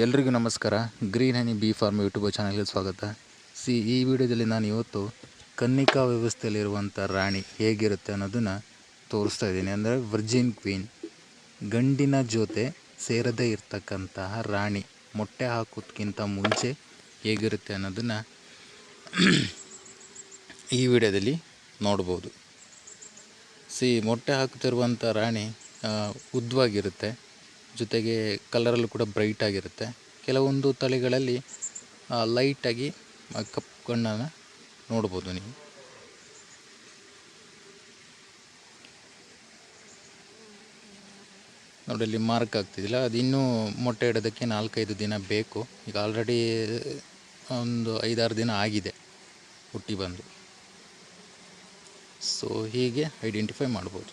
ಎಲ್ರಿಗೂ ನಮಸ್ಕಾರ. Green honey bee farm YouTube ಚಾನಲ್ಗೆ ಸ್ವಾಗತ. ಸಿ, ಈ ವಿಡಿಯೋದಲ್ಲಿ ನಾನು ಇವತ್ತು ಕನ್ನಿಕಾ ವ್ಯವಸ್ಥೆಯಲ್ಲಿರುವಂಥ ರಾಣಿ ಹೇಗಿರುತ್ತೆ ಅನ್ನೋದನ್ನು ತೋರಿಸ್ತಾ ಇದ್ದೀನಿ. ಅಂದರೆ ವರ್ಜಿನ್ ಕ್ವೀನ್ ಗಂಡಿನ ಜೊತೆ ಸೇರದೇ ಇರ್ತಕ್ಕಂತಹ ರಾಣಿ ಮೊಟ್ಟೆ ಹಾಕೋದಕ್ಕಿಂತ ಮುಂಚೆ ಹೇಗಿರುತ್ತೆ ಅನ್ನೋದನ್ನು ಈ ವಿಡಿಯೋದಲ್ಲಿ ನೋಡ್ಬೋದು. ಸಿ, ಮೊಟ್ಟೆ ಹಾಕ್ತಿರುವಂಥ ರಾಣಿ ಉದ್ದವಾಗಿರುತ್ತೆ. ಜೊತೆಗೆ ಕಲರಲ್ಲೂ ಕೂಡ ಬ್ರೈಟ್ ಆಗಿರುತ್ತೆ. ಕೆಲವೊಂದು ತಳಿಗಳಲ್ಲಿ ಲೈಟಾಗಿ ಕಪ್ಪು ಕಣ್ಣನ್ನು ನೋಡ್ಬೋದು ನೀವು. ನೋಡಿ, ಇಲ್ಲಿ ಮಾರ್ಕ್ ಆಗ್ತಿದ್ದಿಲ್ಲ ಅದು ಇನ್ನೂ ಮೊಟ್ಟೆ ಇಡೋದಕ್ಕೆ ನಾಲ್ಕೈದು ದಿನ ಬೇಕು. ಈಗ ಆಲ್ರೆಡಿ ಒಂದು ಐದಾರು ದಿನ ಆಗಿದೆ ಹುಟ್ಟಿ ಬಂದು. ಸೊ ಹೀಗೆ ಐಡೆಂಟಿಫೈ ಮಾಡ್ಬೋದು.